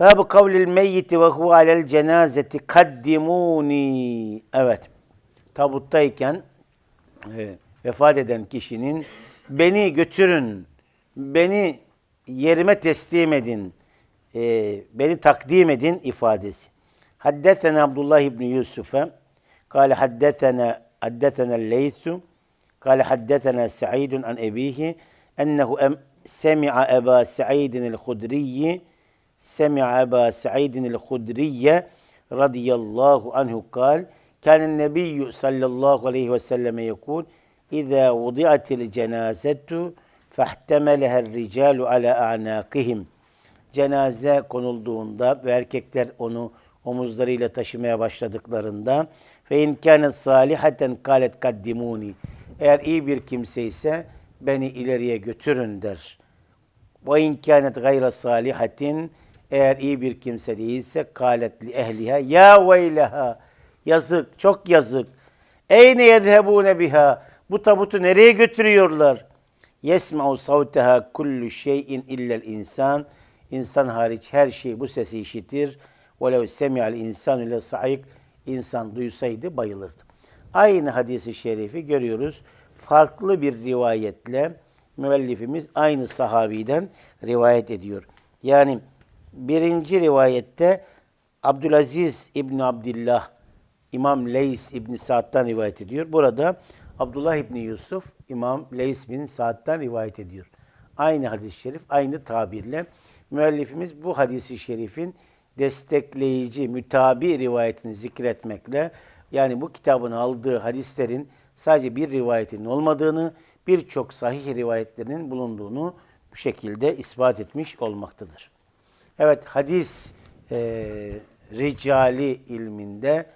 Babu kavlil meyyiti ve huve alel cenazeti kaddimuni. Evet. Tabuttayken e, vefat eden kişinin beni götürün, beni yerime teslim edin, e, beni takdim edin ifadesi. Haddesena Abdullah İbni Yusuf'a, kâle haddesena, haddesena Leysu, kâle haddesena Sa'idun an ebihi, ennehu em, semi'a Eba Sa'idin el-Hudriyyi, semi'a Eba Sa'idin el-Hudriyye radıyallahu anhu kal, كان النبي صلى الله عليه وسلم يقول إذا وضعت الجنازة فاحتملها الرجال على أعناقهم cenaze konulduğunda ve erkekler onu omuzlarıyla taşımaya başladıklarında ve inkânet salihaten kâlet kaddimuni eğer iyi bir kimse ise beni ileriye götürün der. Ve inkânet gayra salihatin eğer iyi bir kimse değilse kâlet li ehliha ya veyleha yazık çok yazık. Eyne yezhebûne biha bu tabutu nereye götürüyorlar? Yesma'u savteha kullu şeyin illel insan. İnsan hariç her şey bu sesi işitir. Velev semi'al insanu ile sa'ik. İnsan duysaydı bayılırdı. Aynı hadisi şerifi görüyoruz. Farklı bir rivayetle müellifimiz aynı sahabiden rivayet ediyor. Yani birinci rivayette Abdülaziz İbni Abdillah İmam Leys İbni Sa'd'dan rivayet ediyor. Burada Abdullah İbni Yusuf İmam Leys bin Sa'd'dan rivayet ediyor. Aynı hadis-i şerif, aynı tabirle müellifimiz bu hadisi şerifin destekleyici, mütabi rivayetini zikretmekle yani bu kitabın aldığı hadislerin sadece bir rivayetinin olmadığını, birçok sahih rivayetlerinin bulunduğunu bu şekilde ispat etmiş olmaktadır. Evet, hadis e, ricali ilminde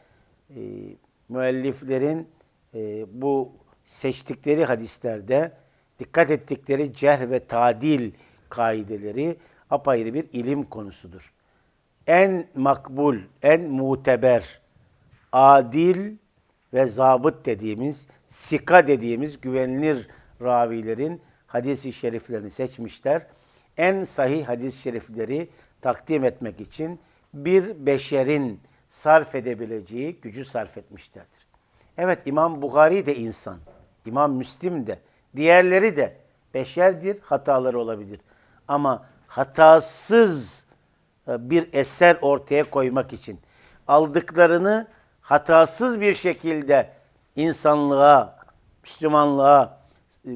e, müelliflerin e, bu seçtikleri hadislerde dikkat ettikleri cerh ve tadil kaideleri apayrı bir ilim konusudur. En makbul, en muteber, adil ve zabıt dediğimiz, sika dediğimiz güvenilir ravilerin hadis-i şeriflerini seçmişler. En sahih hadis-i şerifleri takdim etmek için bir beşerin sarf edebileceği gücü sarf etmişlerdir. Evet İmam Bukhari de insan, İmam Müslim de, diğerleri de beşerdir, hataları olabilir. Ama hatasız e, bir eser ortaya koymak için aldıklarını hatasız bir şekilde insanlığa, Müslümanlığa, e,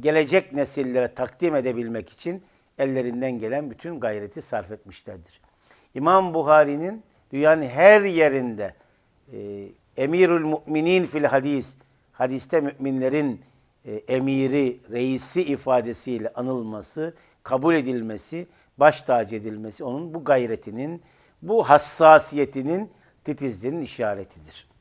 gelecek nesillere takdim edebilmek için ellerinden gelen bütün gayreti sarf etmişlerdir. İmam Buhari'nin dünyanın her yerinde e, Emirül Müminin fil hadis, hadiste müminlerin e, emiri, reisi ifadesiyle anılması, kabul edilmesi, baş tacı edilmesi onun bu gayretinin, bu hassasiyetinin titizliğinin işaretidir.